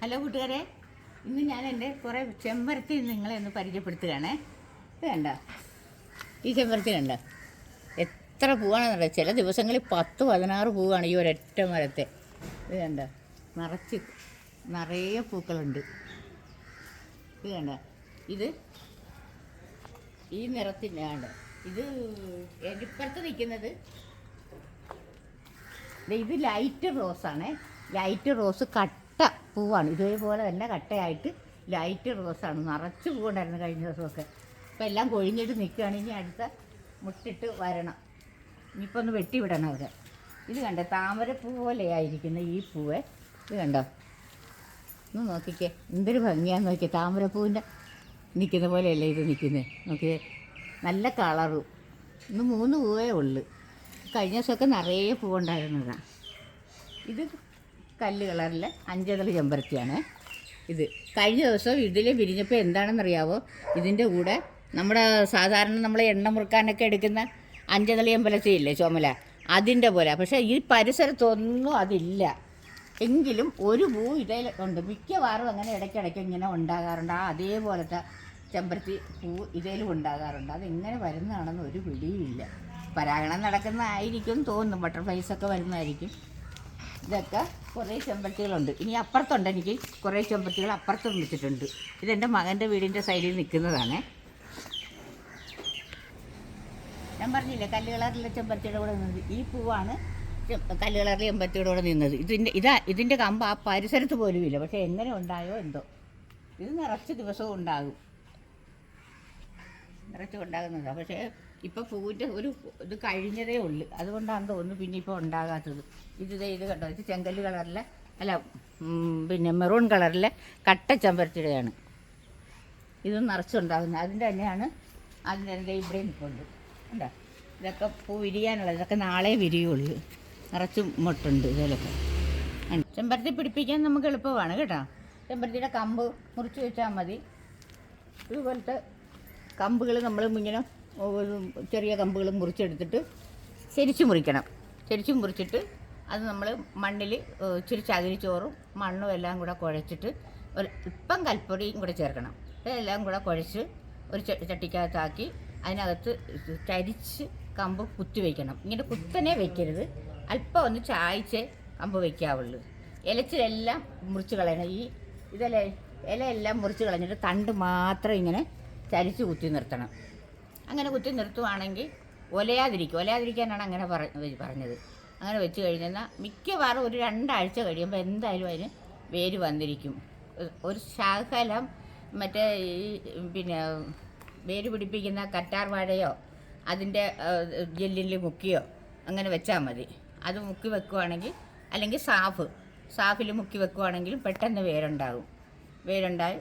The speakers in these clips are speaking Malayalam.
ഹലോ കൂട്ടുകാരെ ഇന്ന് ഞാൻ എന്റെ കുറേ ചെമ്പരത്തി നിങ്ങളെ ഒന്ന് പരിചയപ്പെടുത്തുകയാണേ. ഇത് കണ്ട? ഈ ചെമ്പരത്തി കണ്ട? എത്ര പൂവാണെന്നറിയാം ചില ദിവസങ്ങളിൽ പത്ത് പതിനാറ് പൂവാണ് ഈ ഒരൊറ്റ മരത്തെ. ഇത് കണ്ട? നിറച്ച് നിറയെ പൂക്കളുണ്ട്. ഇത് കണ്ട? ഇത് ഈ നിറത്തിന്റെ ആണ് ഇത് എടുപ്പുറത്ത് നിൽക്കുന്നത്. ഇത് ലൈറ്റ് റോസാണ്. ലൈറ്റ് റോസ് കട്ട പൂവാണ്. ഇതേപോലെ തന്നെ കട്ടയായിട്ട് ലൈറ്റ് റോസാണ്. നിറച്ച് പൂവുണ്ടായിരുന്നു കഴിഞ്ഞ ദിവസമൊക്കെ. ഇപ്പം എല്ലാം കൊഴിഞ്ഞിട്ട് നിൽക്കുകയാണ്. ഇനി അടുത്ത മുട്ടിട്ട് വരണം. ഇനിയിപ്പോൾ ഒന്ന് വെട്ടിവിടണം അവരെ. ഇത് കണ്ടോ? താമരപ്പൂ പോലെയായിരിക്കുന്ന ഈ പൂവ്. ഇത് കണ്ടോ? ഒന്ന് നോക്കിക്കേ. എന്തൊരു ഭംഗിയാന്ന് നോക്കിയേ താമരപ്പൂവിന്റെ നിൽക്കുന്ന പോലെയല്ലേ ഇത് നിൽക്കുന്നത് നോക്കിയേ. നല്ല കളറും. ഇന്ന് മൂന്ന് പൂവേ ഉള്ളു. കഴിഞ്ഞ ദിവസമൊക്കെ നിറയെ പൂവുണ്ടായിരുന്നതാണ് ഇത് കല്ല് കളറിലെ അഞ്ചതളി ചെമ്പരത്തിയാണ്. ഇത് കഴിഞ്ഞ ദിവസം ഇതിൽ വിരിഞ്ഞപ്പോൾ എന്താണെന്നറിയാവോ? ഇതിന്റെ കൂടെ നമ്മുടെ സാധാരണ നമ്മൾ എണ്ണ മുറുക്കാനൊക്കെ എടുക്കുന്ന അഞ്ചതളി അമ്പലത്തിയില്ലേ ചുമല? അതിന്റെ പോലെ. പക്ഷേ ഈ പരിസരത്തൊന്നും അതില്ല. എങ്കിലും ഒരു പൂ ഇടയിൽ ഉണ്ട്. മിക്കവാറും അങ്ങനെ ഇടയ്ക്കിടയ്ക്ക് ഇങ്ങനെ ഉണ്ടാകാറുണ്ട്. ആ അതേപോലത്തെ ചെമ്പരത്തി പൂ ഇതേലും ഉണ്ടാകാറുണ്ട്. അതെങ്ങനെ വരുന്നതാണെന്ന് ഒരു പിടിയില്ല പരാഗണം നടക്കുന്നതായിരിക്കും തോന്നുന്നു. ബട്ടർഫ്ലൈസൊക്കെ വരുന്നതായിരിക്കും. ഇതൊക്കെ കുറേ ചെമ്പരത്തികളുണ്ട് ഇനി അപ്പുറത്തുണ്ട് എനിക്ക് കുറേ ചെമ്പരത്തികൾ അപ്പുറത്തും വെച്ചിട്ടുണ്ട് ഇതെന്റെ മകന്റെ വീടിന്റെ സൈഡിൽ നിൽക്കുന്നതാണ്. ഞാൻ പറഞ്ഞില്ലേ കല്ല് കളറിലെ ചെമ്പരത്തിയുടെ കൂടെ നിന്നത്. ഈ പൂവാണ് കല്ല് കളറിലെ ചെമ്പരത്തിയുടെ കൂടെ നിന്നത്. ഇതിന്റെ ഇതാ ഇതിന്റെ കമ്പ് ആ പരിസരത്ത് പോലും ഇല്ല. പക്ഷേ എങ്ങനെ ഉണ്ടായോ എന്തോ. ഇത് നിറച്ച് ദിവസവും ഉണ്ടാകും. നിറച്ച് ഉണ്ടാകുന്നതാണ് പക്ഷേ ഇപ്പോൾ പൂവിന്റെ ഒരു ഇത് കഴിഞ്ഞതേ ഉള്ളൂ. അതുകൊണ്ടാണ് തോന്നുന്നു പിന്നെ ഇപ്പോൾ ഉണ്ടാകാത്തത്. ഇത് ഇത് കണ്ടോ? ഇത് ചെങ്കല്ല് കളറിലെ അല്ല പിന്നെ മെറൂൺ കളറിലെ കട്ട ചെമ്പരത്തിയുടെയാണ്. ഇത് നിറച്ചുണ്ടാകുന്നത്. അതിന്റെ തന്നെയാണ് അതിന്റെ എന്റെ ഇവിടെ നിൽപ്പുണ്ട്. കണ്ടോ? ഇതൊക്കെ പൂ വിരിയാനുള്ളത് ഇതൊക്കെ നാളെ വിരിയുള്ളൂ. നിറച്ച് മുട്ടുണ്ട് ഇതിലൊക്കെ. ഉണ്ട്. ചെമ്പരത്തി പിടിപ്പിക്കാൻ നമുക്ക് എളുപ്പമാണ് കേട്ടോ. ചെമ്പരത്തിയുടെ കമ്പ് മുറിച്ച് വെച്ചാൽ മതി. ഇതുപോലത്തെ കമ്പുകൾ നമ്മൾ ഇങ്ങനെ ചെറിയ കമ്പുകൾ മുറിച്ചെടുത്തിട്ട് ചെരിച്ച് മുറിക്കണം. ചെരിച്ച് മുറിച്ചിട്ട് അത് നമ്മൾ മണ്ണിൽ ഇച്ചിരി ചകിരിച്ചോറും മണ്ണും എല്ലാം കൂടെ കുഴച്ചിട്ട് ഒരു ഇപ്പം കൽപ്പൊടിയും കൂടെ ചേർക്കണം. ഇതെല്ലാം കൂടെ കുഴച്ച് ഒരു ചട്ടിക്കകത്താക്കി അതിനകത്ത് ചരിച്ച് കമ്പ് കുത്തി വയ്ക്കണം ഇങ്ങനെ കുത്തനെ വെക്കരുത്. അല്പം ഒന്ന് ചായച്ചേ കമ്പ് വയ്ക്കാവുള്ളൂ ഇലച്ചിലെല്ലാം മുറിച്ച് കളയണം. ഈ ഇതല്ലേ ഇലയെല്ലാം മുറിച്ച് കളഞ്ഞിട്ട് തണ്ട് മാത്രം ഇങ്ങനെ ചരിച്ച് കുത്തി നിർത്തണം. അങ്ങനെ കുത്തി നിർത്തുവാണെങ്കിൽ ഒലയാതിരിക്കും. ഒലയാതിരിക്കാനാണ് അങ്ങനെ പറ- പറഞ്ഞത്. അങ്ങനെ വെച്ച് കഴിഞ്ഞാൽ മിക്കവാറും ഒരു രണ്ടാഴ്ച കഴിയുമ്പോൾ എന്തായാലും അതിന് വേര് വന്നിരിക്കും. ഒരു- ശാഖലം മറ്റേ ഈ പിന്നെ വേര് പിടിപ്പിക്കുന്ന കറ്റാർ വാഴയോ അതിന്റെ ജെല്ലിൽ മുക്കിയോ അങ്ങനെ വെച്ചാൽ മതി. അത് മുക്കി വെക്കുവാണെങ്കിൽ അല്ലെങ്കിൽ സാഫ് സാഫിൽ മുക്കി വെക്കുവാണെങ്കിലും പെട്ടെന്ന് വേരുണ്ടാകും. വേരുണ്ടായി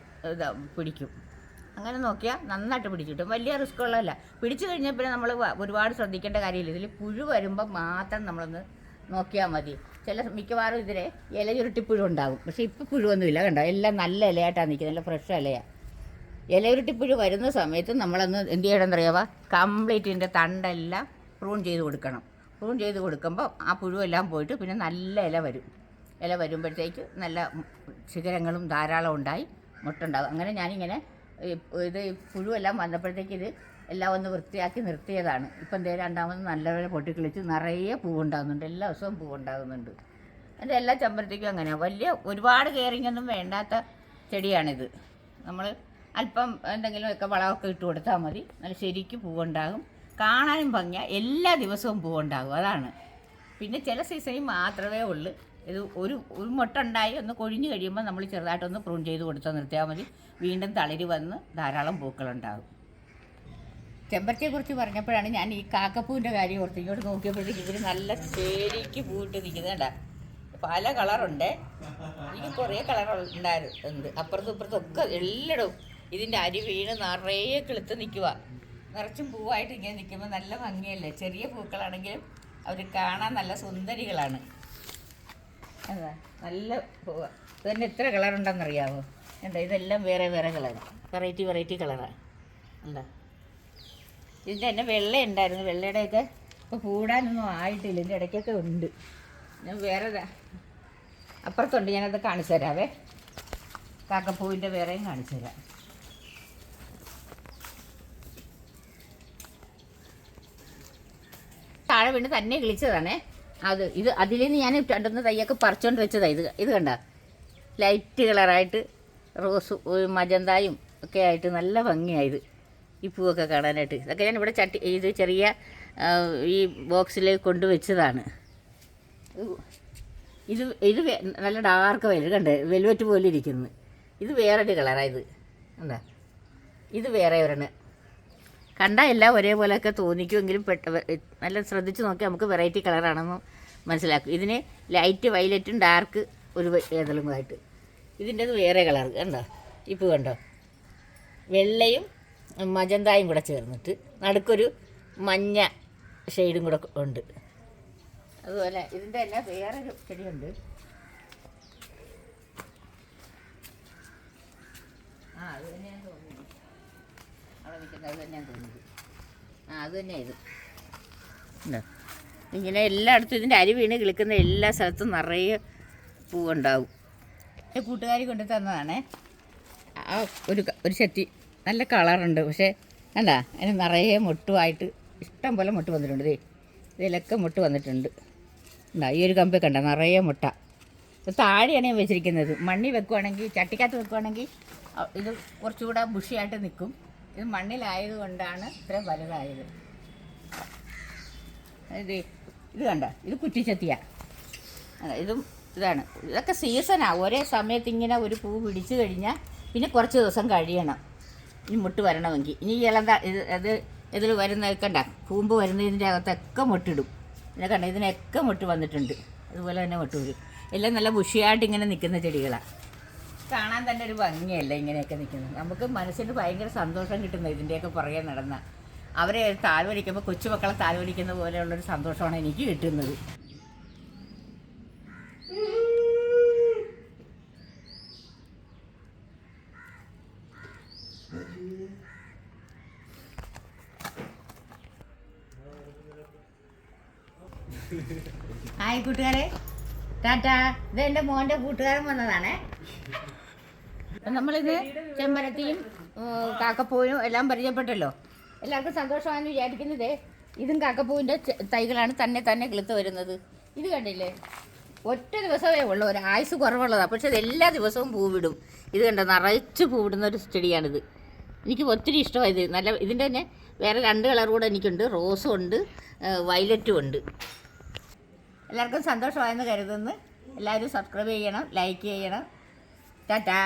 പിടിക്കും. അങ്ങനെ നോക്കിയാൽ നന്നായിട്ട് പിടിച്ചു കിട്ടും. വലിയ റിസ്ക് ഉള്ളതല്ല. പിടിച്ചു കഴിഞ്ഞാൽ പിന്നെ നമ്മൾ ഒരുപാട് ശ്രദ്ധിക്കേണ്ട കാര്യമില്ല. ഇതിൽ പുഴു വരുമ്പോൾ മാത്രം നമ്മളൊന്ന് നോക്കിയാൽ മതി. ചില മിക്കവാറും ഇതിൽ ഇല ചുരുട്ടിപ്പുഴു ഉണ്ടാകും പക്ഷേ ഇപ്പോൾ പുഴുവൊന്നുമില്ല കണ്ടോ? എല്ലാം നല്ല ഇലയായിട്ടാണ് നിൽക്കുന്നത് നല്ല ഫ്രഷ് ഇലയാണ് ഇലയുരുട്ടിപ്പുഴു വരുന്ന സമയത്ത് നമ്മളൊന്ന് എന്ത് ചെയ്യണം ചെയ്യണമെന്നറിയാവോ കംപ്ലീറ്റ് ഇതിന്റെ തണ്ടെല്ലാം പ്രൂൺ ചെയ്ത് കൊടുക്കണം. പ്രൂൺ ചെയ്ത് കൊടുക്കുമ്പോൾ ആ പുഴുവെല്ലാം പോയിട്ട് പിന്നെ നല്ല ഇല വരും. ഇല വരുമ്പോഴത്തേക്ക് നല്ല ശിഖരങ്ങളും ധാരാളം ഉണ്ടായി മുട്ടുണ്ടാകും അങ്ങനെ ഞാനിങ്ങനെ ഇത് പുഴു പുഴുവെല്ലാം വന്നപ്പോഴത്തേക്ക് ഇത് എല്ലാം ഒന്ന് വൃത്തിയാക്കി നിർത്തിയതാണ്. ഇപ്പം എന്തേ രണ്ടാമത് നല്ലപോലെ പൊട്ടിക്കിളിച്ച് നിറയെ പൂവുണ്ടാകുന്നുണ്ട്. എല്ലാ ദിവസവും പൂവുണ്ടാകുന്നുണ്ട്. എന്റെ എല്ലാ ചെമ്പരത്തേക്കും അങ്ങനെയാണ് വലിയ ഒരുപാട് കയറിങ്ങൊന്നും വേണ്ടാത്ത ചെടിയാണിത്. നമ്മൾ അല്പം എന്തെങ്കിലുമൊക്കെ വളമൊക്കെ ഇട്ട് കൊടുത്താൽ മതി. നല്ല ശരിക്കും പൂവുണ്ടാകും. കാണാനും ഭംഗിയാണ് എല്ലാ ദിവസവും പൂവുണ്ടാകും. അതാണ്. പിന്നെ ചില സീസണിൽ മാത്രമേ ഉള്ളൂ. ഇത് ഒരു ഒരു മുട്ടുണ്ടായി ഒന്ന് കൊഴിഞ്ഞു കഴിയുമ്പോൾ നമ്മൾ ചെറുതായിട്ടൊന്ന് പ്രൂൺ ചെയ്ത് കൊടുത്താൽ നിർത്തിയാൽ മതി. വീണ്ടും തളിര് വന്ന് ധാരാളം പൂക്കളുണ്ടാകും. ചെമ്പരത്തിയെക്കുറിച്ച് പറഞ്ഞപ്പോഴാണ് ഞാൻ ഈ കാക്കപ്പൂവിന്റെ കാര്യം ഓർത്ത് ഇങ്ങോട്ട് നോക്കിയപ്പോഴത്തേക്ക് ഇവർ നല്ല ശരിക്ക് പൂവിട്ട് നിൽക്കുന്നുണ്ട പല കളറുണ്ട്. എനിക്ക് കുറേ കളർ ഉണ്ടായിരുന്നു അപ്പുറത്തും ഇപ്പുറത്തും ഒക്കെ എല്ലായിടും ഇതിന്റെ അരി വീണ് നിറയെ കിളുത്ത് നിൽക്കുക നിറച്ചും പൂവായിട്ട് ഇങ്ങനെ നിൽക്കുമ്പോൾ നല്ല ഭംഗിയല്ലേ? ചെറിയ പൂക്കളാണെങ്കിലും അവർ കാണാൻ നല്ല സുന്ദരികളാണ്. അതാ നല്ല പൂവ്. ഇത് തന്നെ എത്ര കളറുണ്ടെന്നറിയാമോ എന്താ ഇതെല്ലാം വേറെ വേറെ കളറാണ് വെറൈറ്റി വെറൈറ്റി കളറാണ് എന്താ ഇതിന്റെ തന്നെ വെള്ള ഉണ്ടായിരുന്നു. വെള്ളയുടെയൊക്കെ ഇപ്പോൾ കൂടാനൊന്നും ആയിട്ടില്ല. ഇതിന്റെ ഇടയ്ക്കൊക്കെ ഉണ്ട്. ഞാൻ വേറെ അപ്പുറത്തുണ്ട്. ഞാനത് കാണിച്ചു തരാവേ. കാക്കപ്പൂവിന്റെ വേറെയും കാണിച്ചു തരാം. താഴെ വീണ് തന്നെ കിളിച്ചതാണേ. അത് ഇത് അതിൽ നിന്ന് ഞാൻ രണ്ടൊന്ന് തയ്യൊക്കെ പറിച്ചോണ്ട് വെച്ചതാണ് ഇത് ഇത് കണ്ട? ലൈറ്റ് കളറായിട്ട് റോസ് മജന്തായും ഒക്കെ ആയിട്ട് നല്ല ഭംഗിയായത് ഈ പൂവൊക്കെ കാണാനായിട്ട്. ഇതൊക്കെ ഞാൻ ഇവിടെ ചട്ടി ഇത് ചെറിയ ഈ ബോക്സിൽ കൊണ്ടുവച്ചതാണ് ഇത് ഇത് നല്ല ഡാർക്ക് വയലറ്റ് കണ്ടേ? വെൽവെറ്റ് പോലെ ഇരിക്കുന്നു. ഇത് വേറൊരു കളറാണ് ഇത്. എന്താ ഇത് വേറെ ഒരെണ്ണം. കണ്ടാൽ എല്ലാം ഒരേപോലെയൊക്കെ തോന്നിക്കുമെങ്കിലും പെട്ട നല്ല ശ്രദ്ധിച്ച് നോക്കി നമുക്ക് വെറൈറ്റി കളറാണെന്ന് മനസ്സിലാക്കും. ഇതിന് ലൈറ്റ് വയലറ്റും ഡാർക്ക് ഒരു ഏതെങ്കിലുമായിട്ട് ഇതിന്റെത് വേറെ കളർ കണ്ടോ? ഇപ്പോൾ കണ്ടോ? വെള്ളയും മജന്തായും കൂടെ ചേർന്നിട്ട് നടുക്കൊരു മഞ്ഞ ഷെയ്ഡും കൂടെ ഉണ്ട്. അതുപോലെ ഇതിന്റെ എല്ലാം വേറൊരു ചെടിയുണ്ട്. ആ അത് തന്നെയാണ് തോന്നുന്നത്. അവിടെ നിൽക്കുന്നത് അത് തന്നെയാണ് തോന്നുന്നത്. ആ അത് ഇത്? ഇങ്ങനെ എല്ലായിടത്തും ഇതിന്റെ അരി വീണ് കിളിക്കുന്ന എല്ലാ സ്ഥലത്തും നിറയെ പൂവുണ്ടാവും. കൂട്ടുകാരി കൊണ്ടു തന്നതാണേ. ആ ഒരു ഒരു ചട്ടി നല്ല കളറുണ്ട് പക്ഷേ കണ്ട അതിന് നിറയെ മുട്ടുമായിട്ട് ഇഷ്ടം പോലെ മുട്ട് വന്നിട്ടുണ്ട്. ദേ ഇതിലൊക്കെ മുട്ട് വന്നിട്ടുണ്ട്. ഉണ്ടാ ഈ ഒരു കമ്പി കണ്ട നിറയെ മുട്ട. താഴെയാണ് ഞാൻ വെച്ചിരിക്കുന്നത്. മണ്ണി വെക്കുവാണെങ്കിൽ ചട്ടിക്കകത്ത് വെക്കുവാണെങ്കിൽ ഇത് കുറച്ചുകൂടെ ബുഷിയായിട്ട് നിൽക്കും. ഇത് മണ്ണിലായത് കൊണ്ടാണ് ഇത്ര വലുതായത്. ഇത് ഇത് കണ്ട ഇത് കുറ്റിച്ചത്തിയ ഇതും ഇതാണ്. ഇതൊക്കെ സീസണാണ് ഒരേ സമയത്ത് ഇങ്ങനെ ഒരു പൂ പിടിച്ചു കഴിഞ്ഞാൽ പിന്നെ കുറച്ച് ദിവസം കഴിയണം. ഇനി മുട്ട് വരണമെങ്കിൽ. ഇനി ഇളന്ത ഇത് അത് ഇതിൽ വരുന്ന കണ്ട കൂമ്പ് വരുന്നതിന്റെ അകത്തൊക്കെ മുട്ടിടും. പിന്നെ കണ്ട ഇതിനൊക്കെ മുട്ട് വന്നിട്ടുണ്ട്. അതുപോലെ തന്നെ മുട്ട് വരും. എല്ലാം നല്ല ബുഷിയായിട്ട് ഇങ്ങനെ നിൽക്കുന്ന ചെടികളാണ് കാണാൻ തന്നെ ഒരു ഭംഗിയല്ല ഇങ്ങനെയൊക്കെ നിൽക്കുന്നത്? നമുക്ക് മനസ്സിന് ഭയങ്കര സന്തോഷം കിട്ടുന്നത് ഇതിന്റെയൊക്കെ പുറകെ നടന്ന അവരെ താഴ്വരിക്കുമ്പോൾ കൊച്ചുമക്കളെ താഴ്വരിക്കുന്ന പോലെയുള്ളൊരു സന്തോഷമാണ് എനിക്ക് കിട്ടുന്നത്. ഹായ് കൂട്ടുകാരെ. ടാറ്റാ. ഇത് എന്റെ മോന്റെ കൂട്ടുകാരൻ വന്നതാണേ. നമ്മളിത് ചെമ്പരത്തിയും കാക്കപ്പൂവിനും എല്ലാം പരിചയപ്പെട്ടല്ലോ. എല്ലാവർക്കും സന്തോഷമാണെന്ന് വിചാരിക്കുന്നത് ഇതും കാക്കപ്പൂവിന്റെ തൈകളാണ് തന്നെ തന്നെ കിളുത്ത് വരുന്നത്. ഇത് കണ്ടില്ലേ? ഒറ്റ ദിവസമേ ഉള്ളൂ ഒരു ആയുസ് കുറവുള്ളതാണ് പക്ഷെ ഇത് എല്ലാ ദിവസവും പൂവിടും. ഇത് കണ്ടോ? നിറച്ച് പൂവിടുന്ന ഒരു ചെടിയാണിത്. എനിക്ക് ഒത്തിരി ഇഷ്ടമായത് നല്ല ഇതിന്റെ തന്നെ വേറെ രണ്ട് കളർ കൂടെ എനിക്കുണ്ട്. റോസും ഉണ്ട് വയലറ്റും ഉണ്ട്. എല്ലാവർക്കും സന്തോഷമായെന്ന് കരുതുന്നു. എല്ലാവരും സബ്സ്ക്രൈബ് ചെയ്യണം ലൈക്ക് ചെയ്യണം. ടാറ്റാ